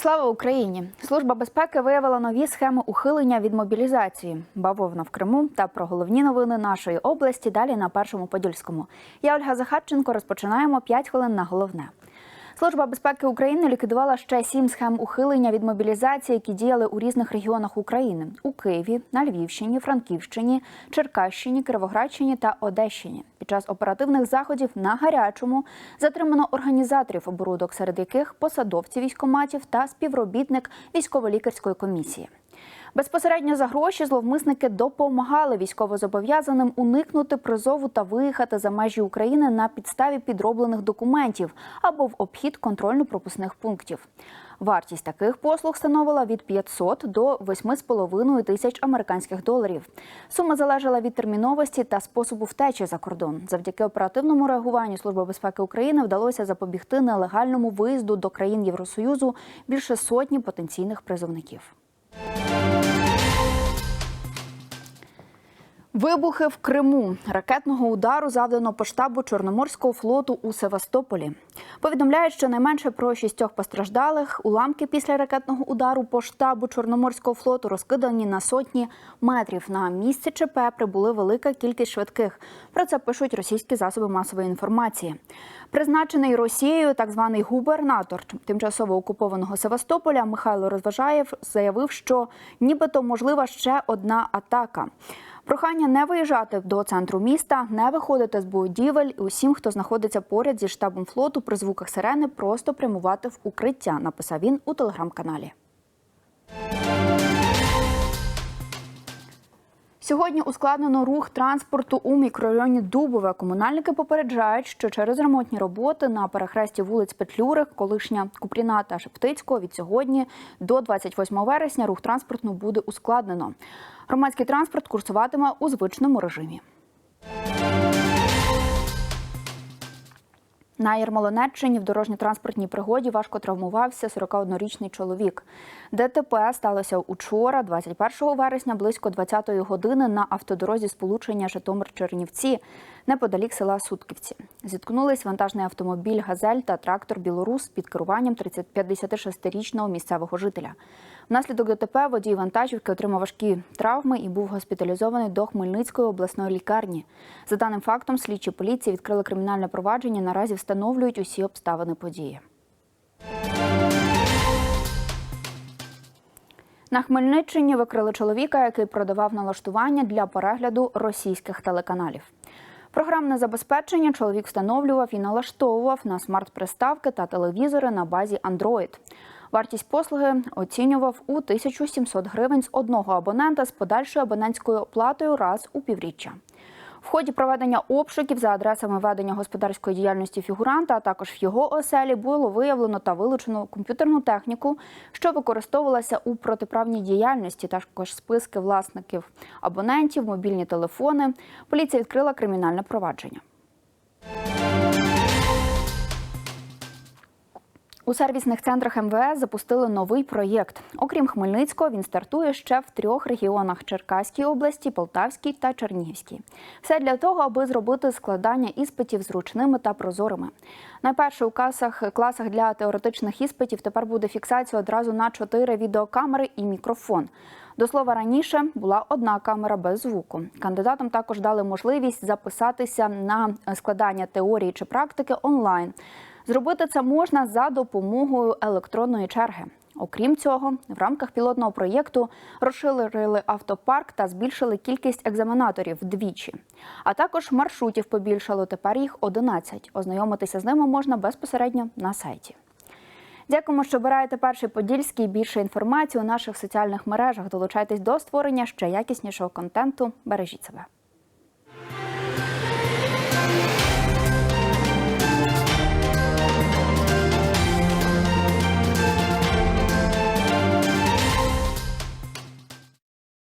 Слава Україні! Служба безпеки виявила нові схеми ухилення від мобілізації. Бавовна в Криму та про головні новини нашої області. Далі на першому подільському. Я Ольга Захарченко. Розпочинаємо 5 хвилин на головне. Служба безпеки України ліквідувала ще сім схем ухилення від мобілізації, які діяли у різних регіонах України у Києві, на Львівщині, Франківщині, Черкащині, Кировоградщині та Одещині. Під час оперативних заходів на гарячому затримано організаторів оборудок, серед яких посадовці військоматів та співробітник військово-лікарської комісії. Безпосередньо за гроші зловмисники допомагали військовозобов'язаним уникнути призову та виїхати за межі України на підставі підроблених документів або в обхід контрольно-пропускних пунктів. Вартість таких послуг становила від 500 до 8,5 тисяч американських доларів. Сума залежала від терміновості та способу втечі за кордон. Завдяки оперативному реагуванню Служби безпеки України вдалося запобігти нелегальному виїзду до країн Євросоюзу більше сотні потенційних призовників. Вибухи в Криму ракетного удару завдано по штабу Чорноморського флоту у Севастополі. Повідомляють, що найменше про шістьох постраждалих уламки після ракетного удару по штабу Чорноморського флоту розкидані на сотні метрів. На місце ЧП прибули велика кількість швидких. Про це пишуть російські засоби масової інформації. Призначений Росією так званий губернатор тимчасово окупованого Севастополя Михайло Розважаєв заявив, що нібито можлива ще одна атака. Прохання не виїжджати до центру міста, не виходити з будівель. і Усім, хто знаходиться поряд зі штабом флоту, при звуках сирени просто прямувати в укриття. Написав він у телеграм-каналі. Сьогодні ускладнено рух транспорту у мікрорайоні Дубове. Комунальники попереджають, що через ремонтні роботи на перехресті вулиць Петлюрих, колишня Купріна та Шептицького від сьогодні до 28 вересня рух транспорту буде ускладнено. Громадський транспорт курсуватиме у звичному режимі. На Ярмолинеччині в дорожньо-транспортній пригоді важко травмувався 41-річний чоловік. ДТП сталося учора, 21 вересня, близько 20-ї години на автодорозі сполучення Житомир-Чернівці, неподалік села Сутківці. Зіткнулись вантажний автомобіль «Газель» та трактор «Білорус» під керуванням 56-річного місцевого жителя. Внаслідок ДТП водій вантажівки отримав важкі травми і був госпіталізований до Хмельницької обласної лікарні. За даним фактом, слідчі поліції відкрили кримінальне провадження. Наразі встановлюють усі обставини події. На Хмельниччині викрили чоловіка, який продавав налаштування для перегляду російських телеканалів. Програмне забезпечення чоловік встановлював і налаштовував на смарт-приставки та телевізори на базі Android. Вартість послуги оцінював у 1700 гривень з одного абонента з подальшою абонентською оплатою раз у півріччя. В ході проведення обшуків за адресами ведення господарської діяльності фігуранта, а також в його оселі було виявлено та вилучено комп'ютерну техніку, що використовувалася у протиправній діяльності, також списки власників абонентів, мобільні телефони. Поліція відкрила кримінальне провадження. У сервісних центрах МВС запустили новий проєкт. Окрім Хмельницького, він стартує ще в трьох регіонах: Черкаській області, Полтавській та Чернігівській. Все для того, аби зробити складання іспитів зручними та прозорими. Найперше у касах класах для теоретичних іспитів тепер буде фіксація одразу на чотири відеокамери і мікрофон. До слова, раніше була одна камера без звуку. Кандидатам також дали можливість записатися на складання теорії чи практики онлайн. Зробити це можна за допомогою електронної черги. Окрім цього, в рамках пілотного проєкту розширили автопарк та збільшили кількість екзаменаторів вдвічі. А також маршрутів побільшало. Тепер їх 11. Ознайомитися з ними можна безпосередньо на сайті. Дякуємо, що обираєте перший подільський. Більше інформації у наших соціальних мережах. Долучайтесь до створення ще якіснішого контенту. Бережіть себе.